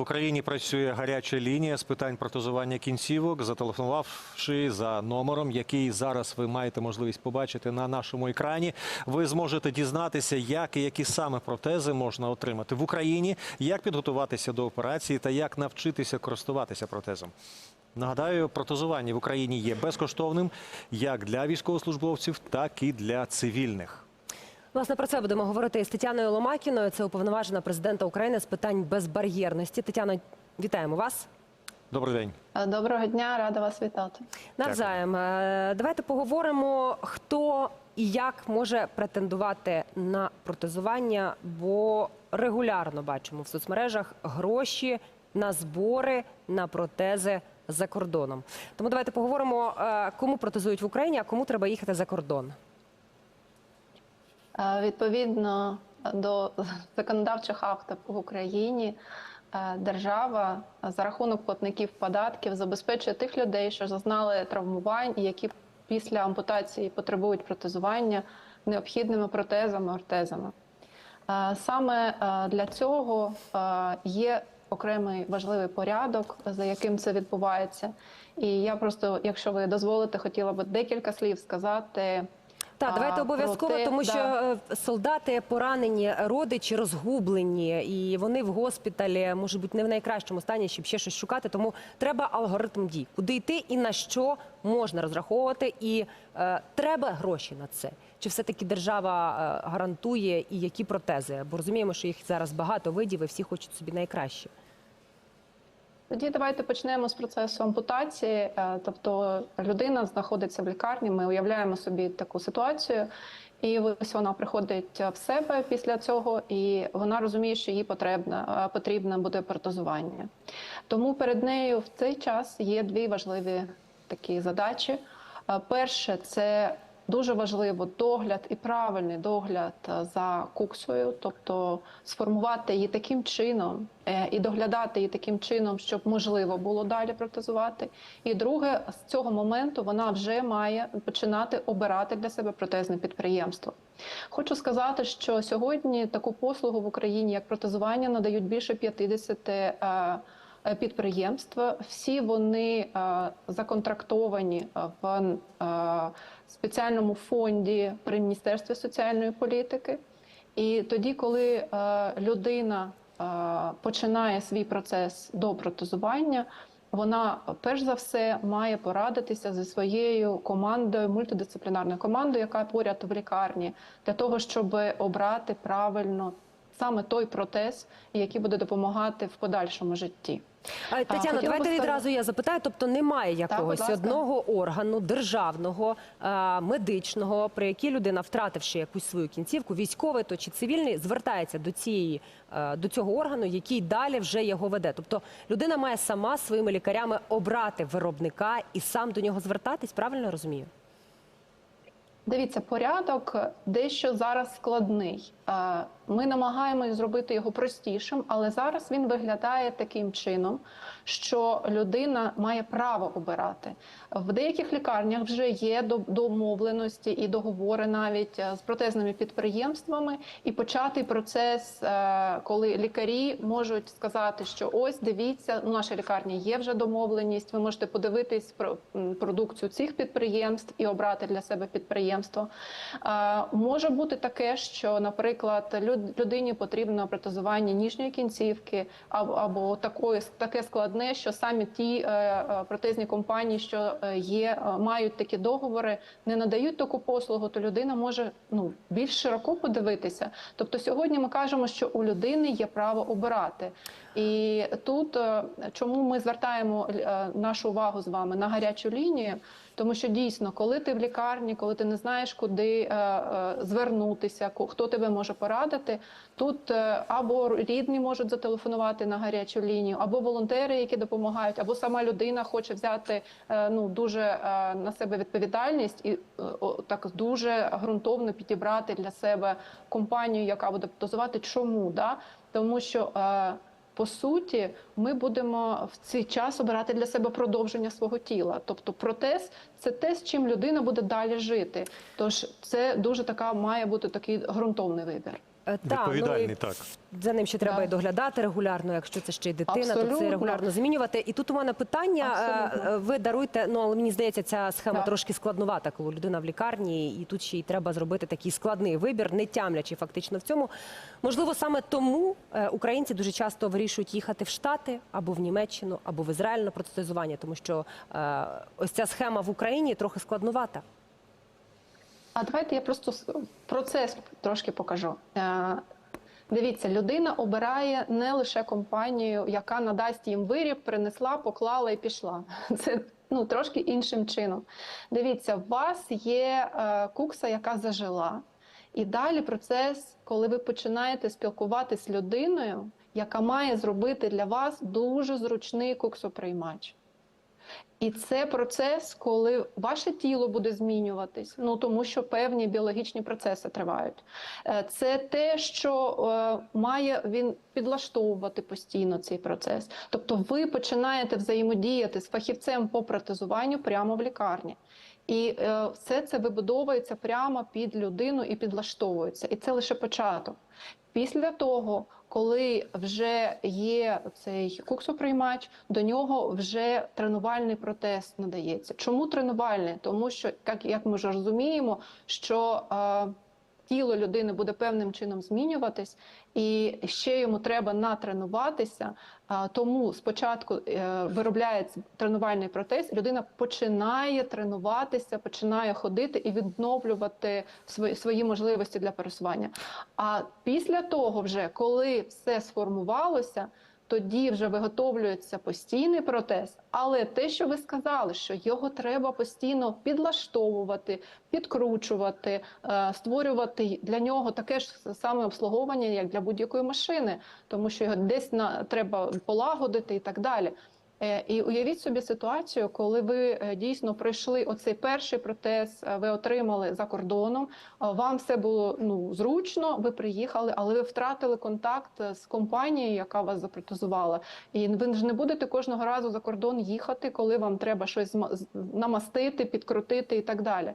в Україні працює гаряча лінія з питань протезування кінцівок. Зателефонувавши за номером, який зараз ви маєте можливість побачити на нашому екрані, ви зможете дізнатися, як і які саме протези можна отримати в Україні, як підготуватися до операції та як навчитися користуватися протезом. Нагадаю, протезування в Україні є безкоштовним як для військовослужбовців, так і для цивільних. Власне, про це будемо говорити із Тетяною Ломакіною. Це уповноважена президента України з питань безбар'єрності. Тетяно, вітаємо вас. Добрий день. Доброго дня, рада вас вітати. Навзаєм. Е, Давайте поговоримо, хто і як може претендувати на протезування, бо регулярно бачимо в соцмережах гроші на збори на протези за кордоном. Тому давайте поговоримо, е, кому протезують в Україні, а кому треба їхати за кордон. Е, Відповідно до законодавчих актів в Україні, е, держава за рахунок платників податків забезпечує тих людей, що зазнали травмувань, і які після ампутації потребують протезування необхідними протезами, ортезами. Е, Саме для цього є окремий важливий порядок, за яким це відбувається. І я просто, якщо ви дозволите, хотіла би декілька слів сказати. Так, давайте обов'язково, про те, тому що да. е, солдати поранені, родичі розгублені, і вони в госпіталі можуть бути не в найкращому стані, щоб ще щось шукати. Тому треба алгоритм дій, куди йти і на що можна розраховувати, і е, треба гроші на це. Чи все-таки держава е, гарантує і які протези? Бо розуміємо, що їх зараз багато видів, і всі хочуть собі найкраще. Тоді давайте почнемо з процесу ампутації. Е, Тобто людина знаходиться в лікарні. Ми уявляємо собі таку ситуацію, і ось вона приходить в себе після цього, і вона розуміє, що їй потрібно, потрібне буде протезування. Тому перед нею в цей час є дві важливі такі задачі. Е, Перше це Дуже важливо догляд і правильний догляд е, за куксою, тобто сформувати її таким чином е, і доглядати її таким чином, щоб можливо було далі протезувати. І друге, з цього моменту вона вже має починати обирати для себе протезне підприємство. Хочу сказати, що сьогодні таку послугу в Україні як протезування надають більше 50 е, е, підприємств. Всі вони е, законтрактовані е, в е, спеціальному фонді при Міністерстві соціальної політики. І тоді, коли е, людина е, починає свій процес до протезування, вона перш за все має порадитися зі своєю командою, мультидисциплінарною командою, яка поряд в лікарні, для того, щоб обрати правильно саме той протез, який буде допомагати в подальшому житті. А, Тетяно, хотіла би давайте відразу я запитаю. Тобто немає якогось ласка. одного органу державного, е, медичного, при якій людина, втративши якусь свою кінцівку, військовий то чи цивільний, звертається до цієї е, до цього органу, який далі вже його веде. Тобто людина має сама своїми лікарями обрати виробника і сам до нього звертатись. Правильно я розумію? Дивіться, порядок дещо зараз складний. Ми намагаємось зробити його простішим, але зараз він виглядає таким чином, що людина має право обирати. В деяких лікарнях вже є до- домовленості і договори навіть е, з протезними підприємствами, і початий процес, е, коли лікарі можуть сказати, що ось дивіться, у нашій лікарні є вже домовленість. Ви можете подивитись про продукцію цих підприємств і обрати для себе підприємство. Е, Може бути таке, що, наприклад, люд- людині потрібно протезування ніжньої кінцівки, або, або такої таке складне, що самі ті е, е, протезні компанії, що е, є, мають такі договори, не надають таку послугу, то людина може ну більш широко подивитися. Тобто, сьогодні ми кажемо, що у людини є право обирати. І тут чому ми звертаємо нашу увагу з вами на гарячу лінію, тому що дійсно, коли ти в лікарні, коли ти не знаєш, куди е, е, звернутися, хто тебе може порадити, тут е, або рідні можуть зателефонувати на гарячу лінію, або волонтери, які допомагають, або сама людина хоче взяти е, ну дуже е, на себе відповідальність і так дуже ґрунтовно підібрати для себе компанію, яка буде дозувати. Чому да? Тому що по суті, ми будемо в цей час обирати для себе продовження свого тіла. Тобто, протез це те, з чим людина буде далі жити. Тож це дуже така має бути такий ґрунтовний вибір. Е, та, Відповідальний, ну, і так. За ним ще треба Да. і доглядати регулярно. Якщо це ще й дитина, то це регулярно змінювати. І тут у мене питання. Абсолютно. е, Ви даруйте, ну але мені здається, ця схема Так. трошки складнувата, коли людина в лікарні, і тут ще й треба зробити такий складний вибір, не тямлячи фактично в цьому. Можливо, саме тому е, українці дуже часто вирішують їхати в Штати або в Німеччину, або в Ізраїль на протезування, тому що ось ця схема в Україні трохи складнувата. А давайте я просто процес трошки покажу. Е, Дивіться, людина обирає не лише компанію, яка надасть їм виріб, принесла, поклала і пішла. Це ну трошки іншим чином. Дивіться, у вас є е, кукса, яка зажила, і далі процес, коли ви починаєте спілкуватися з людиною, яка має зробити для вас дуже зручний куксоприймач. І це процес, коли ваше тіло буде змінюватись, ну тому що певні біологічні процеси тривають. Е, Це те, що е, має він підлаштовувати постійно цей процес. Тобто, ви починаєте взаємодіяти з фахівцем по протезуванню прямо в лікарні. І е, все це вибудовується прямо під людину і підлаштовується. І це лише початок. Після того, коли вже є цей куксоприймач, до нього вже тренувальний протез надається. Чому тренувальний? Тому що, як, як ми вже розуміємо, що е, тіло людини буде певним чином змінюватись, і ще йому треба натренуватися. Тому спочатку е, виробляється тренувальний протез, людина починає тренуватися, починає ходити і відновлювати свої, можливості для пересування. А після того, вже коли все сформувалося, тоді вже виготовлюється постійний протез. Але те, що ви сказали, що його треба постійно підлаштовувати, підкручувати, е, створювати для нього таке ж саме обслуговування, як для будь-якої машини, тому що його десь на треба полагодити і так далі. Е, І уявіть собі ситуацію, коли ви е, дійсно пройшли оцей перший протез, е, ви отримали за кордоном. Вам все було ну зручно, ви приїхали, але ви втратили контакт з компанією, яка вас запротезувала. І ви ж не будете кожного разу за кордон їхати, коли вам треба щось намастити, підкрутити і так далі.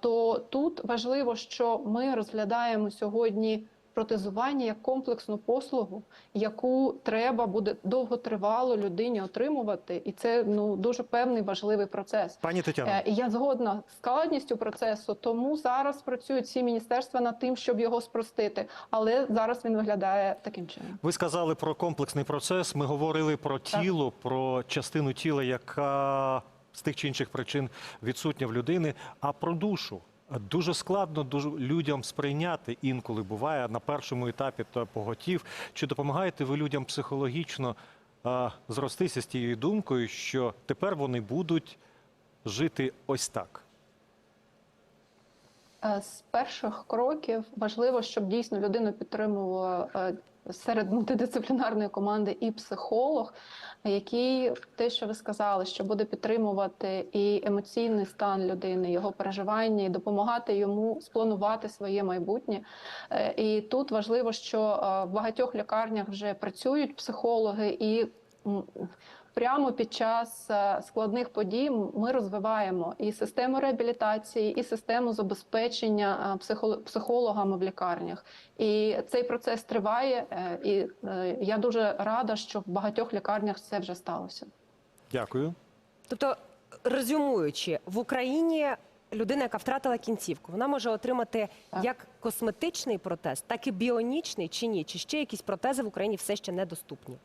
То тут важливо, що ми розглядаємо сьогодні протезування як комплексну послугу, яку треба буде довготривало людині отримувати, і це ну дуже певний важливий процес. Пані Тетяно, Е, я згодна з складністю процесу, тому зараз працюють всі міністерства над тим, щоб його спростити. Але зараз він виглядає таким чином. ви сказали про комплексний процес. Ми говорили про тіло, про частину тіла, яка з тих чи інших причин відсутня в людини, а про душу. Дуже складно дуже людям сприйняти інколи буває на першому етапі то поготів. Чи допомагаєте ви людям психологічно а, зростися з тією думкою, що тепер вони будуть жити ось так? Е, З перших кроків важливо, щоб дійсно людину підтримувала е, серед мультидисциплінарної команди і психолог, який те, що ви сказали, що буде підтримувати і емоційний стан людини, його переживання, і допомагати йому спланувати своє майбутнє. Е, І тут важливо, що е, в багатьох лікарнях вже працюють психологи і. Прямо під час е, складних подій ми розвиваємо і систему реабілітації, і систему забезпечення е, психологами в лікарнях. І цей процес триває. е, І я дуже рада, що в багатьох лікарнях це вже сталося. Дякую. Тобто, резюмуючи, в Україні людина, яка втратила кінцівку, вона може отримати Так. як косметичний протез, так і біонічний чи ні? Чи ще якісь протези в Україні все ще недоступні?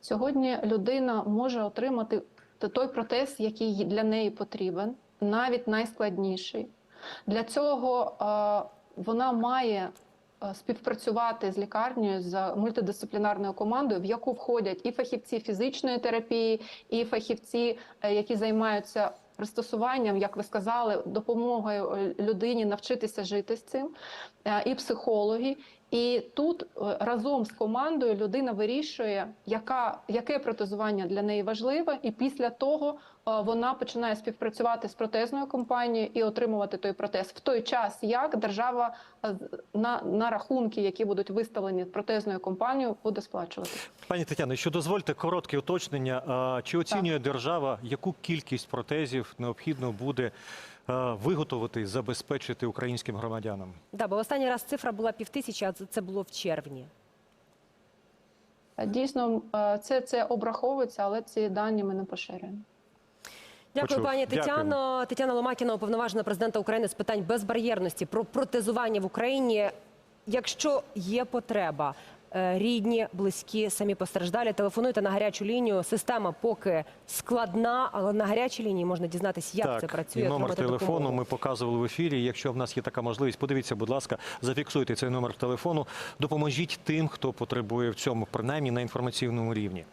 Сьогодні людина може отримати той протез, який для неї потрібен, навіть найскладніший. Для цього вона має е, співпрацювати з лікарнею з мультидисциплінарною командою, в яку входять і фахівці фізичної терапії, і фахівці, е, які займаються пристосуванням, як ви сказали, допомогою е, людині навчитися жити з цим, і психологи. І тут е, разом з командою людина вирішує, яка, яке протезування для неї важливе, і після того е, вона починає співпрацювати з протезною компанією і отримувати той протез в той час, як держава е, на, на рахунки, які будуть виставлені протезною компанією, буде сплачувати. Пані Тетяно, що дозвольте коротке уточнення. Чи оцінює держава, яку кількість протезів необхідно буде виготовити, забезпечити українським громадянам? Да, бо останній раз цифра була півтисячі, а це- було в червні. Дійсно, е, це, це обраховується, але ці дані ми не поширюємо. Дякую, Почув. пані Дякую. Тетяно. Тетяна Ломакіна, уповноважена президента України з питань безбар'єрності про протезування в Україні. Якщо є потреба, е, рідні, близькі, самі постраждалі, телефонуйте на гарячу лінію. Система поки складна, але на гарячій лінії можна дізнатися, як так, це працює. і номер телефону допомогу. ми показували в ефірі. Якщо в нас є така можливість, подивіться, будь ласка, зафіксуйте цей номер телефону. Допоможіть тим, хто потребує в цьому, принаймні на інформаційному рівні.